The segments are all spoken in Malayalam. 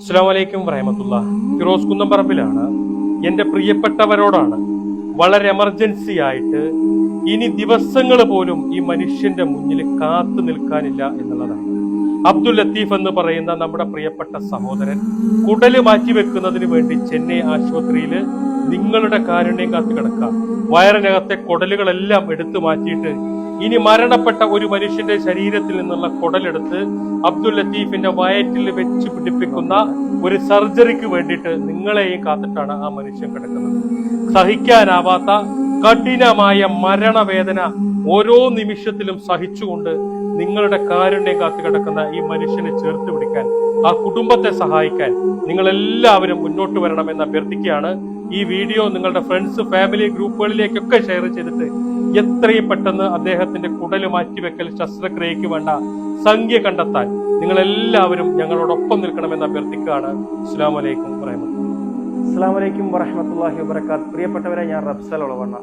അസ്സാം വലൈക്കും വറഹമത്തുള്ള ഫിറോസ് കുന്നംപറമ്പിലാണ് എന്റെ പ്രിയപ്പെട്ടവരോടാണ് വളരെ എമർജൻസി ആയിട്ട് ഇനി ദിവസങ്ങൾ പോലും ഈ മനുഷ്യന്റെ മുന്നിൽ കാത്തു നിൽക്കാനില്ല എന്നുള്ളതാണ്. അബ്ദുൽ ലത്തീഫ് എന്ന് പറയുന്ന നമ്മുടെ പ്രിയപ്പെട്ട സഹോദരൻ കുടൽ മാറ്റി വെക്കുന്നതിന് വേണ്ടി ചെന്നൈ ആശുപത്രിയിൽ നിങ്ങളുടെ കാരുണ്യം കാത്തു കിടക്കാം. വയറിനകത്തെ കുടലുകളെല്ലാം എടുത്തു മാറ്റിയിട്ട് ഇനി മരണപ്പെട്ട ഒരു മനുഷ്യന്റെ ശരീരത്തിൽ നിന്നുള്ള കുടലെടുത്ത് അബ്ദുൽ ലത്തീഫിന്റെ വയറ്റിൽ വെച്ച് പിടിപ്പിക്കുന്ന ഒരു സർജറിക്ക് വേണ്ടിയിട്ട് നിങ്ങളെയും കാത്തിട്ടാണ് ആ മനുഷ്യൻ കിടക്കുന്നത്. സഹിക്കാനാവാത്ത കഠിനമായ മരണവേദന ഓരോ നിമിഷത്തിലും സഹിച്ചുകൊണ്ട് നിങ്ങളുടെ കാരുണ്യം കാത്തു കിടക്കുന്ന ഈ മനുഷ്യനെ ചേർത്ത് പിടിക്കാൻ ആ കുടുംബത്തെ സഹായിക്കാൻ നിങ്ങൾ എല്ലാവരും മുന്നോട്ട് വരണമെന്ന് അഭ്യർത്ഥിക്കുകയാണ്. ഈ വീഡിയോ നിങ്ങളുടെ ഫ്രണ്ട്സ് ഫാമിലി ഗ്രൂപ്പുകളിലേക്കൊക്കെ ഷെയർ ചെയ്തിട്ട് എത്രയും പെട്ടെന്ന് അദ്ദേഹത്തിന്റെ കുടൽ മാറ്റിവെക്കൽ ശസ്ത്രക്രിയയ്ക്ക് വേണ്ട സംഖ്യ കണ്ടെത്താൻ നിങ്ങൾ എല്ലാവരും ഞങ്ങളോടൊപ്പം നിൽക്കണമെന്ന് അഭ്യർത്ഥിക്കുകയാണ്. അസ്സാം വലൈക്കും വറഹമത്തുള്ള അസ്സാം വലൈക്കും വറഹമത്തല്ലാഹി വബർക്കാത്ത് പ്രിയപ്പെട്ടവരെ ഞാൻ റബ്സൽ ഉളവണ്ണ.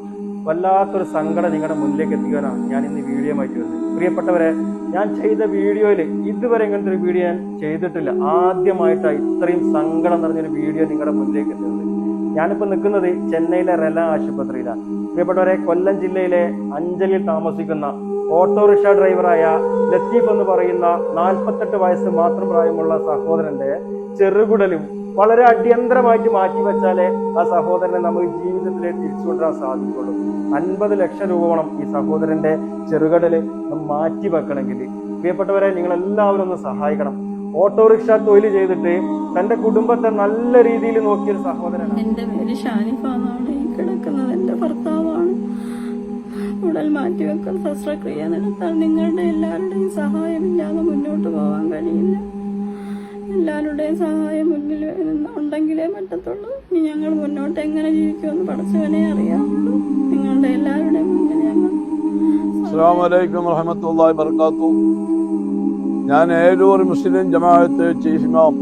വല്ലാത്തൊരു സങ്കടം നിങ്ങളുടെ മുന്നിലേക്ക് എത്തിക്കാനാണ് ഞാൻ ഇന്ന് വീഡിയോ ആയിട്ട് വരുന്നത്. പ്രിയപ്പെട്ടവരെ ഞാൻ ചെയ്ത വീഡിയോയിൽ ഇതുവരെ ഇങ്ങനത്തെ ഒരു വീഡിയോ ഞാൻ ചെയ്തിട്ടില്ല. ആദ്യമായിട്ടാണ് ഇത്രയും സങ്കടം നിറഞ്ഞൊരു വീഡിയോ നിങ്ങളുടെ മുന്നിലേക്ക് എത്തുന്നത് ഞാനിപ്പോൾ നിൽക്കുന്നത് ചെന്നൈയിലെ റെല ആശുപത്രിയിലാണ്. പ്രിയപ്പെട്ടവരെ കൊല്ലം ജില്ലയിലെ അഞ്ചലിൽ താമസിക്കുന്ന ഓട്ടോറിക്ഷ ഡ്രൈവറായ ലത്തീഫ് എന്ന് പറയുന്ന നാൽപ്പത്തെട്ട് വയസ്സ് മാത്രം പ്രായമുള്ള സഹോദരന്റെ ചെറുകുടലും വളരെ അടിയന്തരമായിട്ട് മാറ്റി വെച്ചാലേ ആ സഹോദരനെ നമുക്ക് ജീവിതത്തിലേക്ക് തിരിച്ചു കൊണ്ടുവരാൻ സാധിക്കുള്ളൂ അൻപത് ലക്ഷം രൂപ വേണം ഈ സഹോദരന്റെ ചെറുകടൽ മാറ്റി വെക്കണമെങ്കിൽ. പ്രിയപ്പെട്ടവരെ നിങ്ങൾ എല്ലാവരും ഒന്ന് സഹായിക്കണം. ഓട്ടോറിക്ഷ തൊഴിൽ ചെയ്തിട്ട് തന്റെ കുടുംബത്തെ നല്ല രീതിയിൽ നോക്കിയൊരു സഹോദരനാണ്. എന്റെ പേര് കിടക്കുന്നത് എന്റെ ഭർത്താവാണ്. ഉടൽ മാറ്റിവെക്കൽ ശസ്ത്രക്രിയ നടത്താൻ നിങ്ങളുടെ എല്ലാവരുടെയും സഹായമില്ലാതെ മുന്നോട്ട് പോകാൻ കഴിയില്ല. എല്ലാവരുടെയും സഹായം മുന്നിൽ ഉണ്ടെങ്കിലേ പറ്റത്തുള്ളൂ. ഇനി ഞങ്ങൾ മുന്നോട്ട് എങ്ങനെ ജീവിക്കുമെന്ന് പഠിച്ചവനെ അറിയാവുള്ളൂ. നിങ്ങളുടെ എല്ലാവരുടെയും മുന്നിൽ ഞങ്ങൾ അസ്സാം വലൈക്കും വറഹമത്തല്ലാഹി വർക്കാത്തു ഞാൻ ഏലൂർ മുസ്ലിം ജമാഅത്ത് ചീഫ് ഇമാം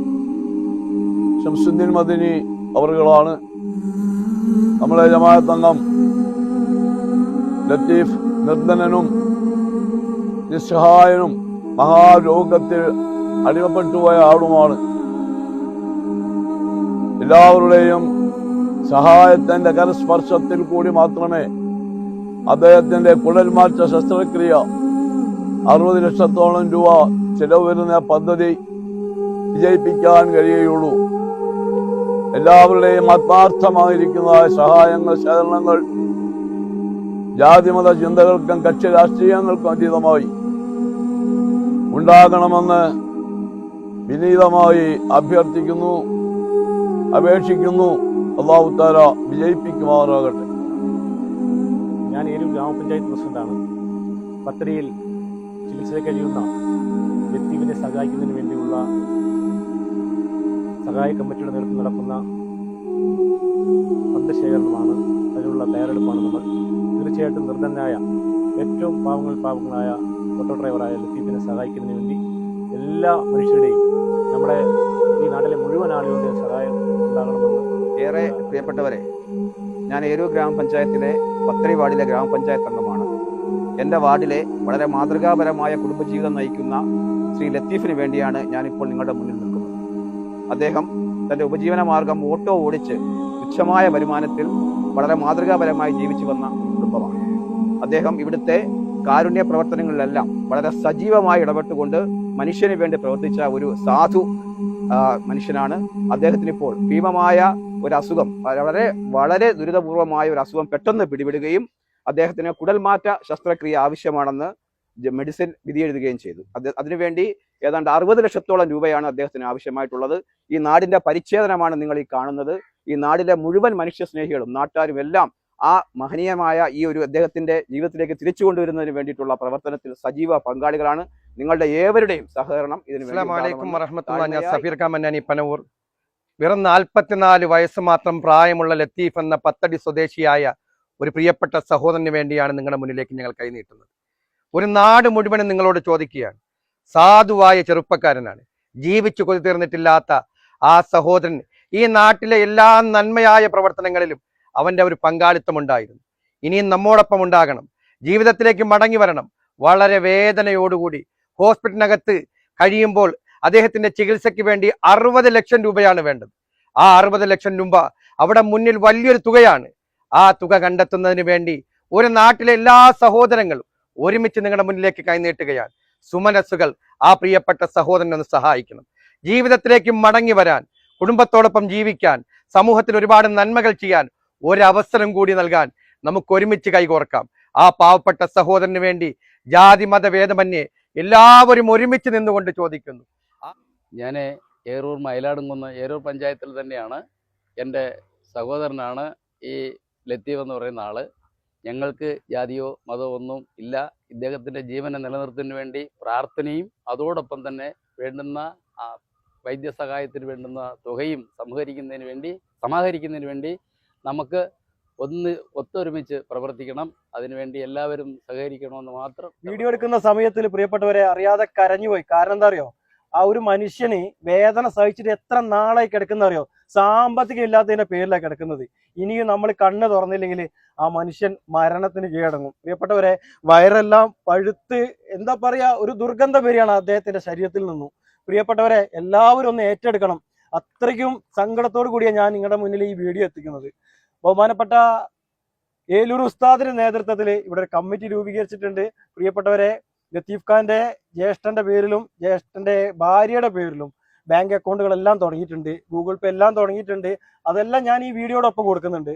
ഷംസുദ്ദീൻ മദിനി അവറുകളാണ് നമ്മളെ ജമാഅത്ത് അംഗം ലത്തീഫ് നിർദ്ധനനും നിസ്സഹായനും മഹാരോഗത്തിൽ അടിമപ്പെട്ടുപോയ ആളുമാണ്. എല്ലാവരുടെയും സഹായത്തിന്റെ കരസ്പർശത്തിൽ കൂടി മാത്രമേ അദ്ദേഹത്തിന്റെ കുഴൽമാറ്റ ശസ്ത്രക്രിയ അറുപത് ലക്ഷത്തോളം രൂപ ചെലവ് വരുന്ന പദ്ധതി വിജയിപ്പിക്കാൻ കഴിയുകയുള്ളൂ. എല്ലാവരുടെയും ആത്മാർത്ഥമായിരിക്കുന്ന സഹായങ്ങൾ ശേഖരണങ്ങൾ ജാതിമത ചിന്തകൾക്കും കക്ഷി രാഷ്ട്രീയങ്ങൾക്കും അതീതമായി ഉണ്ടാകണമെന്ന് വിനീതമായി അഭ്യർത്ഥിക്കുന്നു അപേക്ഷിക്കുന്നു. അള്ളാഹു താര വിജയിപ്പിക്കുമാറാകട്ടെ. ഞാൻ ഏരൂർ ഗ്രാമപഞ്ചായത്ത് പ്രസിഡന്റാണ്. പത്തരയിൽ ചികിത്സയിൽ കഴിയുന്ന വ്യക്തിവിനെ സഹായിക്കുന്നതിന് വേണ്ടിയുള്ള സഹായ കമ്മിറ്റിയുടെ നേതൃത്വം നടക്കുന്ന ഫണ്ട് ശേഖരണമാണ് അതിനുള്ള തയ്യാറെടുപ്പാണ് നമ്മൾ. തീർച്ചയായിട്ടും നിർദ്ധനായ ഏറ്റവും പാവങ്ങൾ പാവങ്ങളായ ഓട്ടോ ഡ്രൈവറായ ലത്തീഫിനെ സഹായിക്കുന്നതിന് വേണ്ടി എല്ലാ മനുഷ്യരുടെയും നമ്മുടെ ഈ നാട്ടിലെ മുഴുവൻ ആളുകളുടെയും സഹായം ഉണ്ടാകണമെന്ന് ഏറെ പ്രിയപ്പെട്ടവരെ ഞാൻ ഏരൂർ ഗ്രാമപഞ്ചായത്തിലെ പത്തരി വാർഡിലെ ഗ്രാമപഞ്ചായത്ത് അംഗമാണ്. എന്റെ വാർഡിലെ വളരെ മാതൃകാപരമായ കുടുംബജീവിതം നയിക്കുന്ന ശ്രീ ലത്തീഫിന് വേണ്ടിയാണ് ഞാനിപ്പോൾ നിങ്ങളുടെ മുന്നിൽ നിൽക്കുന്നത്. അദ്ദേഹം തന്റെ ഉപജീവന മാർഗം ഓട്ടോ ഓടിച്ച് തുച്ഛമായ വരുമാനത്തിൽ വളരെ മാതൃകാപരമായി ജീവിച്ചു വന്ന കുടുംബമാണ്. അദ്ദേഹം ഇവിടുത്തെ കാരുണ്യ പ്രവർത്തനങ്ങളിലെല്ലാം വളരെ സജീവമായി ഇടപെട്ടുകൊണ്ട് മനുഷ്യന് വേണ്ടി പ്രവർത്തിച്ച ഒരു സാധു മനുഷ്യനാണ്. അദ്ദേഹത്തിന് ഇപ്പോൾ ഭീമമായ ഒരു അസുഖം വളരെ വളരെ ദുരിതപൂർവമായ ഒരു അസുഖം പെട്ടെന്ന് പിടിപെടുകയും അദ്ദേഹത്തിന് കുടൽമാറ്റ ശസ്ത്രക്രിയ ആവശ്യമാണെന്ന് മെഡിസിൻ വിധിയെഴുതുകയും ചെയ്തു. അതിനുവേണ്ടി ഏതാണ്ട് അറുപത് ലക്ഷത്തോളം രൂപയാണ് അദ്ദേഹത്തിന് ആവശ്യമായിട്ടുള്ളത്. ഈ നാടിന്റെ പരിച്ഛേദനമാണ് നിങ്ങൾ ഈ കാണുന്നത്. ഈ നാടിലെ മുഴുവൻ മനുഷ്യ സ്നേഹികളും നാട്ടുകാരും എല്ലാം ആ മഹനീയമായ ഈ ഒരു അദ്ദേഹത്തിന്റെ ജീവിതത്തിലേക്ക് തിരിച്ചു കൊണ്ടുവരുന്നതിന് വേണ്ടിയിട്ടുള്ള പ്രവർത്തനത്തിൽ സജീവ പങ്കാളികളാണ്. നിങ്ങളുടെ ഏവരുടെയും സഹകരണം ഇതിന് സഫീർ കമന്നാനി പനവൂർ. വെറും നാൽപ്പത്തിനാല് വയസ്സ് മാത്രം പ്രായമുള്ള ലത്തീഫ് എന്ന പത്തടി സ്വദേശിയായ ഒരു പ്രിയപ്പെട്ട സഹോദരന് വേണ്ടിയാണ് നിങ്ങളുടെ മുന്നിലേക്ക് ഞങ്ങൾ കൈനീട്ടുന്നത് ഒരു നാട് മുഴുവനും നിങ്ങളോട് ചോദിക്കുകയാണ്. സാധുവായ ചെറുപ്പക്കാരനാണ്. ജീവിച്ചു കൊതി തീർന്നിട്ടില്ലാത്ത ആ സഹോദരൻ ഈ നാട്ടിലെ എല്ലാ നന്മയായ പ്രവർത്തനങ്ങളിലും അവന്റെ ഒരു പങ്കാളിത്തമുണ്ടായിരുന്നു ഇനിയും നമ്മോടൊപ്പം ഉണ്ടാകണം. ജീവിതത്തിലേക്ക് മടങ്ങി വരണം. വളരെ വേദനയോടുകൂടി ഹോസ്പിറ്റലിനകത്ത് കഴിയുമ്പോൾ അദ്ദേഹത്തിന്റെ ചികിത്സയ്ക്ക് വേണ്ടി അറുപത് ലക്ഷം രൂപയാണ് വേണ്ടത്. ആ അറുപത് ലക്ഷം രൂപ അവിടെ മുന്നിൽ വലിയൊരു തുകയാണ്. ആ തുക കണ്ടെത്തുന്നതിന് വേണ്ടി ഒരു നാട്ടിലെ എല്ലാ സഹോദരങ്ങളും ഒരുമിച്ച് നിങ്ങളുടെ മുന്നിലേക്ക് കൈനീട്ടുകയാണ്. സുമനസ്സുകൾ ആ പ്രിയപ്പെട്ട സഹോദരനെ ഒന്ന് സഹായിക്കണം. ജീവിതത്തിലേക്ക് മടങ്ങി വരാൻ കുടുംബത്തോടൊപ്പം ജീവിക്കാൻ സമൂഹത്തിൽ ഒരുപാട് നന്മകൾ ചെയ്യാൻ ഒരവസരം കൂടി നൽകാൻ നമുക്ക് ഒരുമിച്ച് കൈകോർക്കാം. ആ പാവപ്പെട്ട സഹോദരന് വേണ്ടി ജാതി മത ഭേദമന്യേ എല്ലാവരും ഒരുമിച്ച് നിന്നുകൊണ്ട് ചോദിക്കുന്നു. ഞാൻ ഏറൂർ മയിലാടുംകുന്ന് ഏറൂർ പഞ്ചായത്തിൽ തന്നെയാണ് എന്റെ സഹോദരനാണ് ഈ ലത്തീഫ് എന്ന് പറയുന്ന ആൾ. ഞങ്ങൾക്ക് ജാതിയോ മതമോ ഒന്നും ഇല്ല. ഇദ്ദേഹത്തിന്റെ ജീവനെ നിലനിർത്തുന്നതിന് വേണ്ടി പ്രാർത്ഥനയും അതോടൊപ്പം തന്നെ വേണ്ടുന്ന വൈദ്യസഹായത്തിന് വേണ്ടുന്ന തുകയും സമാഹരിക്കുന്നതിന് വേണ്ടി സമാഹരിക്കുന്നതിന് വേണ്ടി നമുക്ക് ഒന്ന് ഒത്തൊരുമിച്ച് പ്രവർത്തിക്കണം. അതിനുവേണ്ടി എല്ലാവരും സഹകരിക്കണമെന്ന് മാത്രം വീഡിയോ എടുക്കുന്ന സമയത്തിൽ പ്രിയപ്പെട്ടവരെ അറിയാതെ കരഞ്ഞുപോയി. കാരണം എന്താ അറിയോ? ആ ഒരു മനുഷ്യന് വേദന സഹിച്ചിട്ട് എത്ര നാളായി കിടക്കുന്ന അറിയോ? സാമ്പത്തികം ഇല്ലാത്തതിന്റെ പേരിലാണ് കിടക്കുന്നത്. ഇനിയും നമ്മൾ കണ്ണ് തുറന്നില്ലെങ്കിൽ ആ മനുഷ്യൻ മരണത്തിന് കീഴടങ്ങും. പ്രിയപ്പെട്ടവരെ വയറെല്ലാം പഴുത്ത് എന്താ പറയാ ഒരു ദുർഗന്ധം വരികയാണ് അദ്ദേഹത്തിന്റെ ശരീരത്തിൽ നിന്നും. പ്രിയപ്പെട്ടവരെ എല്ലാവരും ഒന്ന് ഏറ്റെടുക്കണം. അത്രയ്ക്കും സങ്കടത്തോടു കൂടിയാണ് ഞാൻ നിങ്ങളുടെ മുന്നിൽ ഈ വീഡിയോ എത്തിക്കുന്നത്. ബഹുമാനപ്പെട്ട ഏലൂർ ഉസ്താദിന്റെ നേതൃത്വത്തിൽ ഇവിടെ ഒരു കമ്മിറ്റി രൂപീകരിച്ചിട്ടുണ്ട്. പ്രിയപ്പെട്ടവരെ ലത്തീഫ് ഖാന്റെ ജ്യേഷ്ഠന്റെ പേരിലും ജ്യേഷ്ഠന്റെ ഭാര്യയുടെ പേരിലും ബാങ്ക് അക്കൗണ്ടുകളെല്ലാം തുടങ്ങിയിട്ടുണ്ട്. ഗൂഗിൾ പേ എല്ലാം തുടങ്ങിയിട്ടുണ്ട്. അതെല്ലാം ഞാൻ ഈ വീഡിയോടൊപ്പം കൊടുക്കുന്നുണ്ട്.